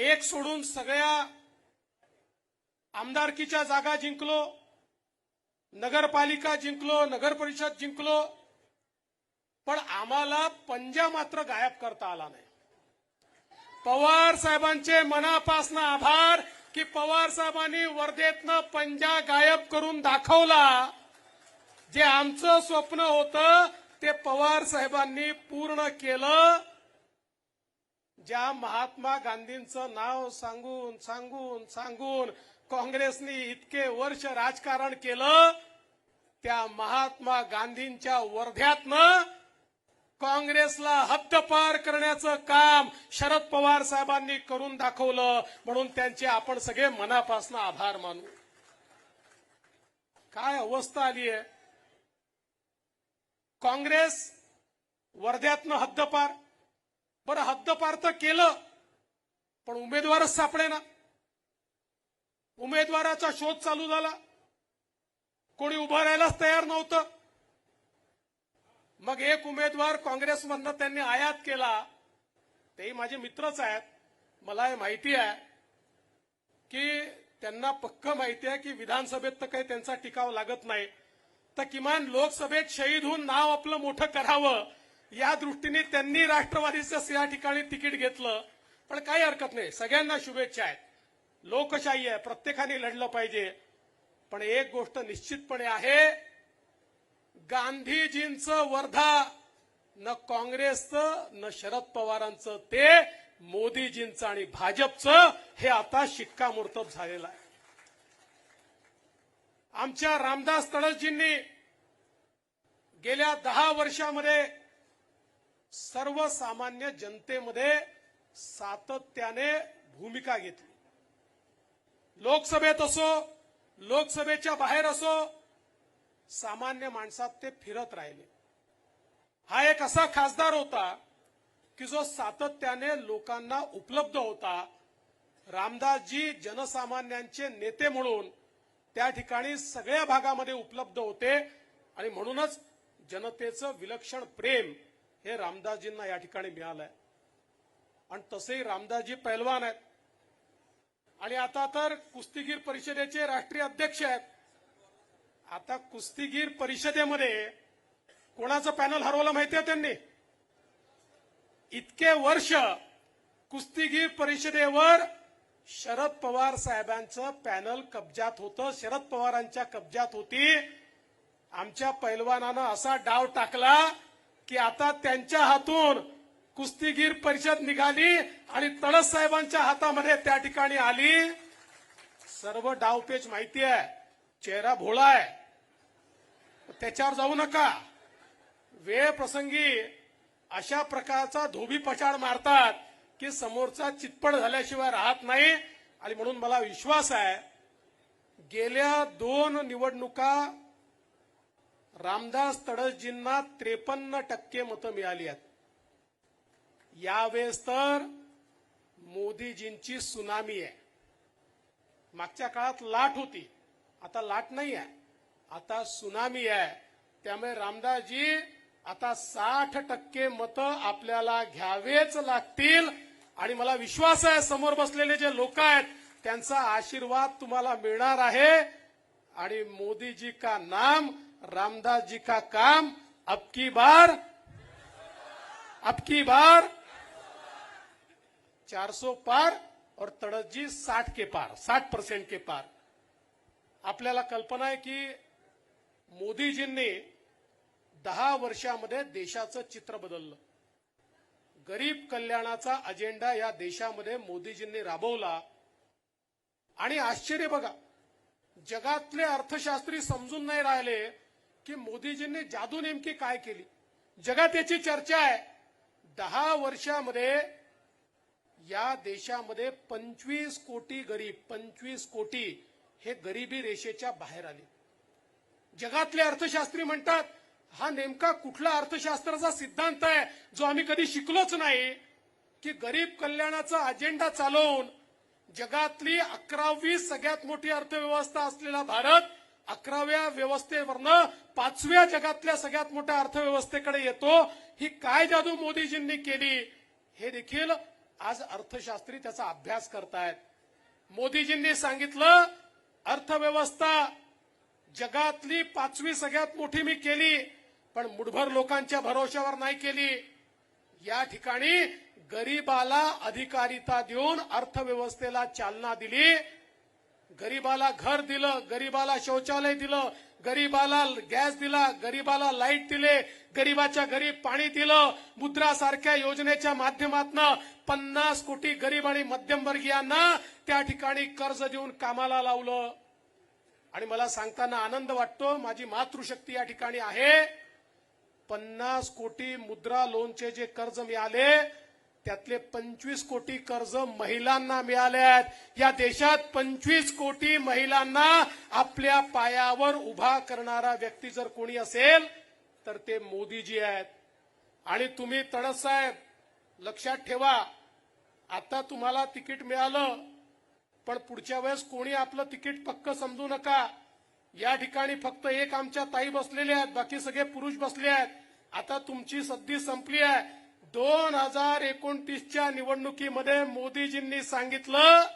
एक सोडून सगळ्या आमदारकीच्या जागा जिंकलो नगरपालिका जिंकलो नगर परिषद जिंकलो पण आम्हाला पंजा मात्र गायब करता आला नाही. पवार साहेबांचे मनापासून आभार की पवार साहेबांनी वर्धेतनं पंजा गायब करून दाखवला. जे आमचं स्वप्न होतं ते पवार साहेबांनी पूर्ण केलं. ज्या महात्मा गांधींचं नाव सांगून सांगून सांगून काँग्रेसने इतके वर्ष राजकारण केलं त्या महात्मा गांधींच्या वर्ध्यातनं काँग्रेसला हद्दपार करण्याचं काम शरद पवार साहेबांनी करून दाखवलं म्हणून त्यांचे आपण सगळे मनापासून आभार मानू. काय अवस्था आली आहे? काँग्रेस वर्ध्यातनं हद्दपार बरं हद्दपार तर केलं पण उमेदवारच सापडे ना. उमेदवाराचा शोध चालू झाला. कोणी उभं राहायलाच तयार नव्हतं. मग एक उमेदवार काँग्रेसमधनं त्यांनी आयात केला. तेही माझे मित्रच आहेत. मला हे माहिती आहे की त्यांना पक्क माहिती आहे की विधानसभेत तर काही त्यांचा टिकाव लागत नाही. तर किमान लोकसभेत शहीद होऊन नाव आपलं मोठं करावं. या दृष्टीने त्यांनी राष्ट्रवादीचं या ठिकाणी तिकीट घेतलं. पण काही हरकत नाही. सगळ्यांना शुभेच्छा आहेत. लोकशाही आहे. प्रत्येकाने लढलं पाहिजे. पण एक गोष्ट निश्चितपणे आहे. गांधीजींचं वर्धा न काँग्रेसचं न शरद पवारांचं ते मोदीजींचं आणि भाजपचं हे आता शिक्कामोर्तब झालेलं आहे. आमच्या रामदास तळसजींनी गेल्या दहा वर्षामध्ये सर्वसामान्य जनतेमध्ये सातत्याने भूमिका घेतली. लोकसभेत असो लोकसभेच्या बाहेर असो सामान्य माणसात ते फिरत राहिले. हा एक असा खासदार होता की जो सातत्याने लोकांना उपलब्ध होता. रामदासजी जनसामान्यांचे नेते म्हणून त्या ठिकाणी सगळ्या भागामध्ये उपलब्ध होते आणि म्हणूनच जनतेचं विलक्षण प्रेम हे रामदासजींना या ठिकाणी मिळालंय. आणि तसेही रामदासजी पैलवान आहेत. आणि आता तर कुस्तीगीर परिषदेचे राष्ट्रीय अध्यक्ष आहेत. आता कुस्तीगीर परिषदेमध्ये कोणाचं पॅनल हरवलं माहितीये त्यांनी? इतके वर्ष कुस्तीगीर परिषदेवर शरद पवार साहेबांचं पॅनल कब्जात होतं. शरद पवारांच्या कब्जात होती. आमच्या पैलवानानं असा डाव टाकला की आता त्यांच्या हातून कुस्तीगीर परिषद निघाली आणि तळस साहेबांच्या हातामध्ये त्या ठिकाणी आली. सर्व डावपेच माहिती आहे. चेहरा भोळा आहे. त्याच्यावर जाऊ नका. वेळ प्रसंगी अशा प्रकारचा धोबी पछाड मारतात की समोरचा चितपड झाल्याशिवाय राहत नाही. आणि म्हणून मला विश्वास आहे गेल्या दोन निवडणुका रामदास तडसजींना त्रेपन्न टक्के मतं मिळाली आहेत. यावेळेस तर मोदीजींची सुनामी आहे. मागच्या काळात लाट होती. आता लाट नाही आहे. आता सुनामी आहे. त्यामुळे रामदासजी आता साठ टक्के मतं आपल्याला घ्यावेच लागतील. आणि मला विश्वास आहे समोर बसलेले जे लोक आहेत त्यांचा आशीर्वाद तुम्हाला मिळणार आहे. आणि मोदीजी का नाम रामदास जी का काम? अब की बार? अब की बार? 400 पार और तड़स जी साठ के पार 60 परसेंट के पार. आपल्याला कल्पना आहे की मोदीजींनी दहा वर्षामध्ये देशाचं चित्र बदललं. गरीब कल्याणाचा अजेंडा या देशामध्ये मोदीजींनी राबवला. आणि आश्चर्य बघा जगातले अर्थशास्त्री समजून नाही राहिले की मोदीजींनी जादू नेमकी काय केली? जगात याची चर्चा आहे. दहा वर्षामध्ये या देशामध्ये पंचवीस कोटी गरीब पंचवीस कोटी हे गरिबी रेषेच्या बाहेर आले. जगातले अर्थशास्त्री म्हणतात हा नेमका कुठला अर्थशास्त्राचा सिद्धांत आहे जो आम्ही कधी शिकलोच नाही? की गरीब कल्याणाचा अजेंडा चालवून जगातली अकरावी सगळ्यात मोठी अर्थव्यवस्था असलेला भारत अकराव्या व्यवस्थेवरनं पाचव्या जगातल्या सगळ्यात मोठ्या अर्थव्यवस्थेकडे येतो ही काय जादू मोदीजींनी केली हे देखील आज अर्थशास्त्री त्याचा अभ्यास करतायत. मोदीजींनी सांगितलं अर्थव्यवस्था जगातली पाचवी सगळ्यात मोठी मी केली पण मुठभर लोकांच्या भरोश्यावर नाही केली. या ठिकाणी गरीबाला अधिकारिता देऊन अर्थव्यवस्थेला चालना दिली गरीबाला घर दिलं गरीबाला शौचालय दिलं गरीबाला गॅस दिला गरीबाला लाइट दिले गरीबाच्या घरी पाणी दिलं मुद्रा सारख्या योजनेच्या माध्यमातून पन्नास कोटी गरीब आणि मध्यमवर्गीयांना त्या ठिकाणी कर्ज देऊन कामाला लावलं. आणि मला सांगताना आनंद वाटतो माझी मातृशक्ती या ठिकाणी आहे. पन्नास कोटी मुद्रा लोनचे जे कर्ज मिळाले त्यातले पंचवीस कोटी कर्ज महिलांना मिळाले आहेत. या देशात पंचवीस कोटी महिलांना आपल्या पायावर उभा करणारा व्यक्ती जर कोणी असेल तर ते मोदीजी आहेत. आणि तुम्ही तडस साहेब लक्षात ठेवा आता तुम्हाला तिकीट मिळालं पण पुढच्या वेळेस कोणी आपलं तिकीट पक्क समजू नका. या ठिकाणी फक्त एक आमच्या ताई बसलेल्या आहेत बाकी सगळे पुरुष बसले आहेत. आता तुमची सद्दी संपली आहे. दोन हजार एकोणतीसच्या निवडणुकीमध्ये मोदीजींनी सांगितलं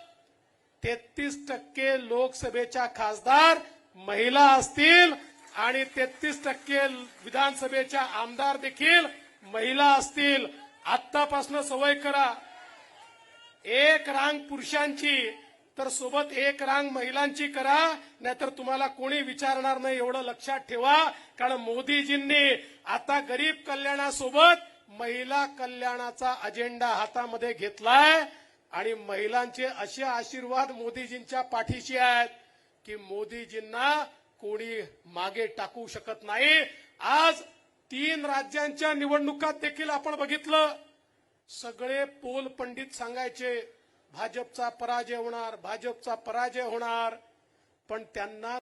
तेहतीस टक्के लोकसभेच्या खासदार महिला असतील आणि तेहतीस टक्के विधानसभेच्या आमदार देखील महिला असतील. आत्तापासून सवय करा. एक रांग पुरुषांची तर सोबत एक रांग महिलांची करा नाहीतर तुम्हाला कोणी विचारणार नाही एवढं लक्षात ठेवा. कारण मोदीजींनी आता गरीब कल्याणासोबत महिला कल्याणाचा अजेंडा हातामध्ये घेतलाय आणि महिलांचे असे आशीर्वाद मोदीजींच्या पाठीशी आहेत की मोदीजींना कोणी मागे टाकू शकत नाही. आज तीन राज्यांच्या निवडणुकात देखील आपण बघितलं. सगळे पोल पंडित सांगायचे भाजपचा पराजय होणार भाजपचा पराजय होणार. पण त्यांना